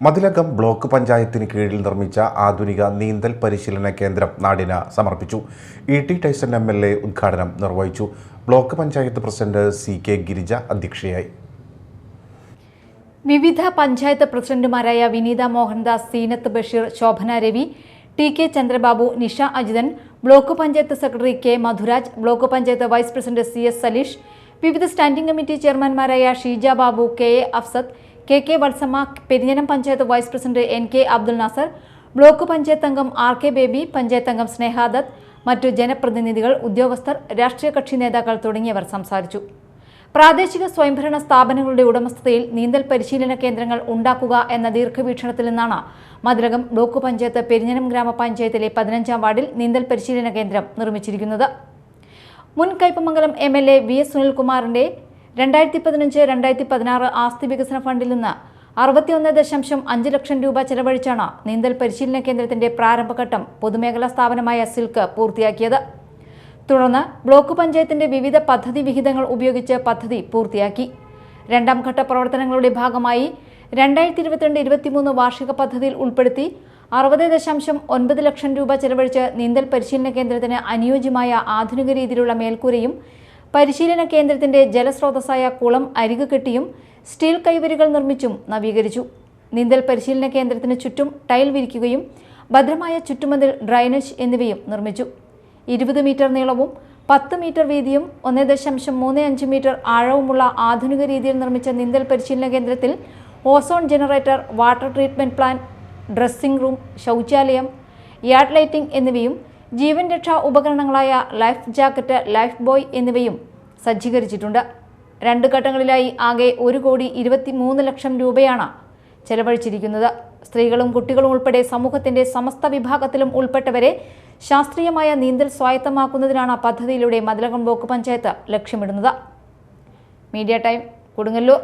Mathilakam block പഞ്ചായത്തിന് കീഴിൽ നിർമ്മിച്ച ആധുനിക നീന്തൽ പരിശീലന കേന്ദ്രം നാടിന് സമർപ്പിച്ചു. E T Tyson M L A ഉദ്ഘാടനം നിർവഹിച്ചു. Block panchayat president C K Girija അധ്യക്ഷയായി. വിവിധ പഞ്ചായത്ത് പ്രസിഡന്റുമാരായ Vineetha Mohandas Seenath Basheer Shobhana Ravi T K Chandrababu Nisha Ajithan block panchayat secretary K Madhuraj block panchayat vice president C S Saleesh വിവിധ standing committee ചെയർമാൻമാരായ Sheeja Babu K A Afsath K K Valsamma Perinjanam panchayat vice president N K Abdul Nasar block panchayat അംഗം R K baby panchayat അംഗം സ്നേഹാദത്ത് മറ്റു ജനപ്രതിനിധികൾ ഉദ്യോഗസ്ഥർ രാഷ്ട്രീയ കക്ഷി നേതാക്കൾ തുടങ്ങിയവർ സംസാരിച്ചു. പ്രാദേശിക സ്വയംഭരണ സ്ഥാപനങ്ങളുടെ ഉടമസ്ഥതയിൽ നീന്തൽ പരിശീലന കേന്ദ്രങ്ങൾ ഉണ്ടാക്കുക എന്ന ദീർഘവീക്ഷണത്തിൽ നിന്നാണ് മതിലകം ബ്ലോക്ക് പഞ്ചായത്ത് പെരിഞ്ഞനം ഗ്രാമപഞ്ചായത്തിലെ പതിനഞ്ചാം വാർഡിൽ നീന്തൽ പരിശീലന കേന്ദ്രം നിർമ്മിച്ചിരിക്കുന്നത്. മുൻ Kaipamangalam M L A V S സുനിൽകുമാറിന്റെ രണ്ടായിരത്തി പതിനഞ്ച് രണ്ടായിരത്തി പതിനാറ് ആസ്തി വികസന ഫണ്ടിൽ നിന്ന് അറുപത്തിയൊന്ന് ദശാംശം അഞ്ച് ലക്ഷം രൂപ ചെലവഴിച്ചാണ് നീന്തൽ പരിശീലന കേന്ദ്രത്തിന്റെ പ്രാരംഭഘട്ടം പൊതുമേഖലാ സ്ഥാപനമായ സിൽക്ക് പൂർത്തിയാക്കിയത്. തുടർന്ന് ബ്ലോക്ക് പഞ്ചായത്തിന്റെ വിവിധ പദ്ധതി വിഹിതങ്ങൾ ഉപയോഗിച്ച് പദ്ധതി പൂർത്തിയാക്കി. രണ്ടാം ഘട്ട പ്രവർത്തനങ്ങളുടെ ഭാഗമായി രണ്ടായിരത്തി ഇരുപത്തിരണ്ട് ഇരുപത്തിമൂന്ന് വാർഷിക പദ്ധതിയിൽ ഉൾപ്പെടുത്തി അറുപത് ദശാംശം ഒൻപത് ലക്ഷം രൂപ ചെലവഴിച്ച് നീന്തൽ പരിശീലന കേന്ദ്രത്തിന് അനുയോജ്യമായ ആധുനിക രീതിയിലുള്ള മേൽക്കൂരയും പരിശീലന കേന്ദ്രത്തിന്റെ ജലസ്രോതസ്സായ കുളം അരികു കെട്ടിയും സ്റ്റീൽ കൈവരികൾ നിർമ്മിച്ചും നവീകരിച്ചു. നീന്തൽ പരിശീലന കേന്ദ്രത്തിന് ചുറ്റും ടൈൽ വിരിക്കുകയും ഭദ്രമായ ചുറ്റുമതിൽ ഡ്രൈനേജ് എന്നിവയും നിർമ്മിച്ചു. ഇരുപത് മീറ്റർ നീളവും പത്ത് മീറ്റർ വീതിയും ഒന്ന് ദശാംശം മൂന്ന് അഞ്ച് മീറ്റർ ആഴവുമുള്ള ആധുനിക രീതിയിൽ നിർമ്മിച്ച നീന്തൽ പരിശീലന കേന്ദ്രത്തിൽ ozone generator water treatment plant dressing room ശൗചാലയം യാർഡ് ലൈറ്റിംഗ് എന്നിവയും ജീവൻ രക്ഷാ ഉപകരണങ്ങളായ ലൈഫ് ജാക്കറ്റ് ലൈഫ് ബോയ് എന്നിവയും സജ്ജീകരിച്ചിട്ടുണ്ട്. രണ്ട് ഘട്ടങ്ങളിലായി ആകെ ഒരു കോടി ഇരുപത്തി മൂന്ന് ലക്ഷം രൂപയാണ് ചെലവഴിച്ചിരിക്കുന്നത്. സ്ത്രീകളും കുട്ടികളും ഉൾപ്പെടെ സമൂഹത്തിന്റെ സമസ്ത വിഭാഗത്തിലും ഉൾപ്പെട്ടവരെ ശാസ്ത്രീയമായ നീന്തൽ സ്വായത്തമാക്കുന്നതിനാണ് പദ്ധതിയിലൂടെ മതിലകം ബ്ലോക്ക് പഞ്ചായത്ത് ലക്ഷ്യമിടുന്നത്. Media time Kodungallur.